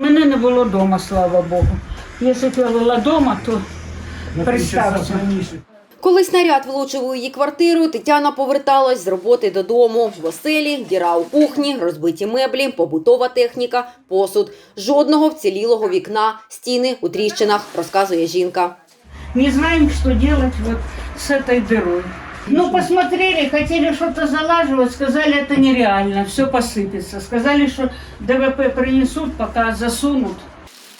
Мене не було вдома, слава Богу. Якщо б я була вдома, то представся. Коли снаряд влучив у її квартиру, Тетяна поверталась з роботи додому. В оселі, діра у кухні, розбиті меблі, побутова техніка, посуд. Жодного вцілілого вікна, стіни у тріщинах, розказує жінка. Не знаем, что делать вот с этой дырой. Ну, посмотрели, хотели что-то залаживать, сказали, это нереально, все посыпется. Сказали, что ДВП принесут, пока засунут.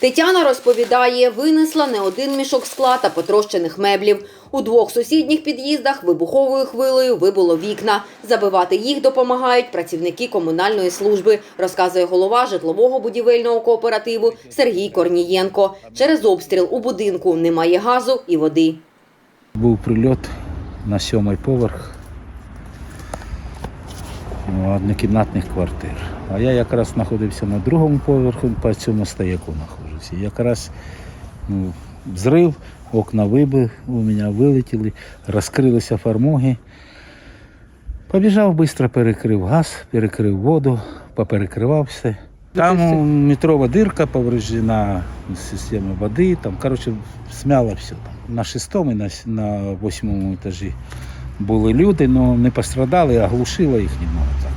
Тетяна розповідає, винесла не один мішок скла та потрощених меблів. У двох сусідніх під'їздах вибуховою хвилею вибуло вікна. Забивати їх допомагають працівники комунальної служби, розказує голова житлового будівельного кооперативу Сергій Корнієнко. Через обстріл у будинку немає газу і води. Був прильот на сьомий поверх ну, однокімнатних квартир. А я якраз знаходився на другому поверху, по цьому стояку знаходжуся. Якраз ну, взрив, окна вибили, у мене вилетіли, розкрилися фармоги. Побіжав швидко, перекрив газ, перекрив воду, поперекривав все. Там метрова дирка повреждена система води, там, коротше, смяло все. Там. На шестому і на, на восьмому етажі були люди, але не пострадали, а глушило їх немного так.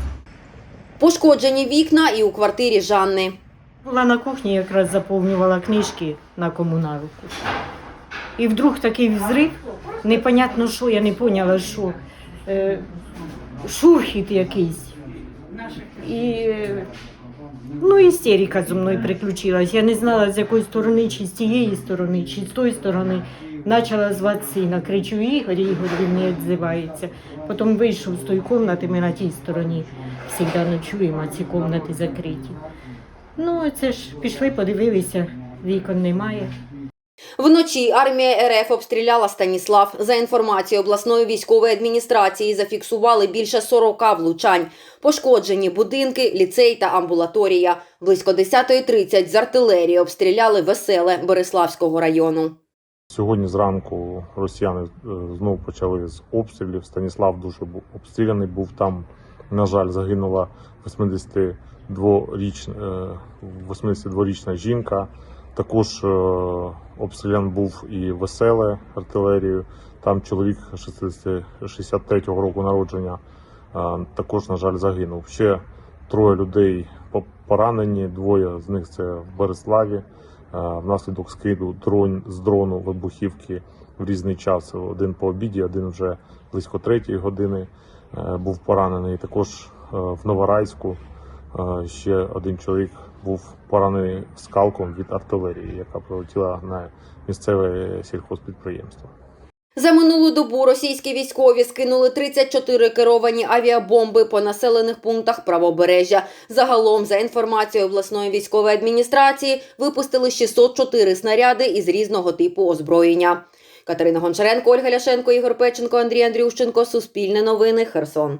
Пошкоджені вікна і у квартирі Жанни. Була на кухні, якраз заповнювала книжки на комуналку. І вдруг такий взрив, непонятно що, я не поняла, що. Е, шурхіт якийсь. І, ну, істерика зі мною приключилась. Я не знала, з якої сторони, чи з тієї сторони, чи з тої сторони. Почала звати сина, кричу Ігор, Ігор він не відзивається. Потім вийшов з тої кімнати, ми на тій стороні завжди ночуємо, а ці кімнати закриті. Ну, це ж пішли, подивилися, вікон немає. Вночі армія РФ обстріляла Станіслав. За інформацією обласної військової адміністрації, зафіксували більше 40 влучань. Пошкоджені будинки, ліцей та амбулаторія. Близько 10.30 з артилерії обстріляли веселе Бориславського району. Сьогодні зранку росіяни е, знову почали з обстрілів. Станіслав дуже був обстріляний. Був там, на жаль, загинула 82-річна, е, 82-річна жінка. Також е, обстрілян був і веселе артилерією. Там чоловік 63-го року народження також, на жаль, загинув. Ще троє людей поранені. Двоє з них це в Береславі. Внаслідок скиду дрон з дрону вибухівки в різний час. Один по обіді, один вже близько третьої години е, був поранений. Також е, в Новорайську е, ще один чоловік був поранений скалком від артилерії, яка прилетіла на місцеве сільхозпідприємство. За минулу добу російські військові скинули 34 керовані авіабомби по населених пунктах правобережжя. Загалом, за інформацією обласної військової адміністрації, випустили 604 снаряди із різного типу озброєння. Катерина Гончаренко, Ольга Ляшенко, Ігор Печенко, Андрій Андрющенко. Суспільне новини. Херсон.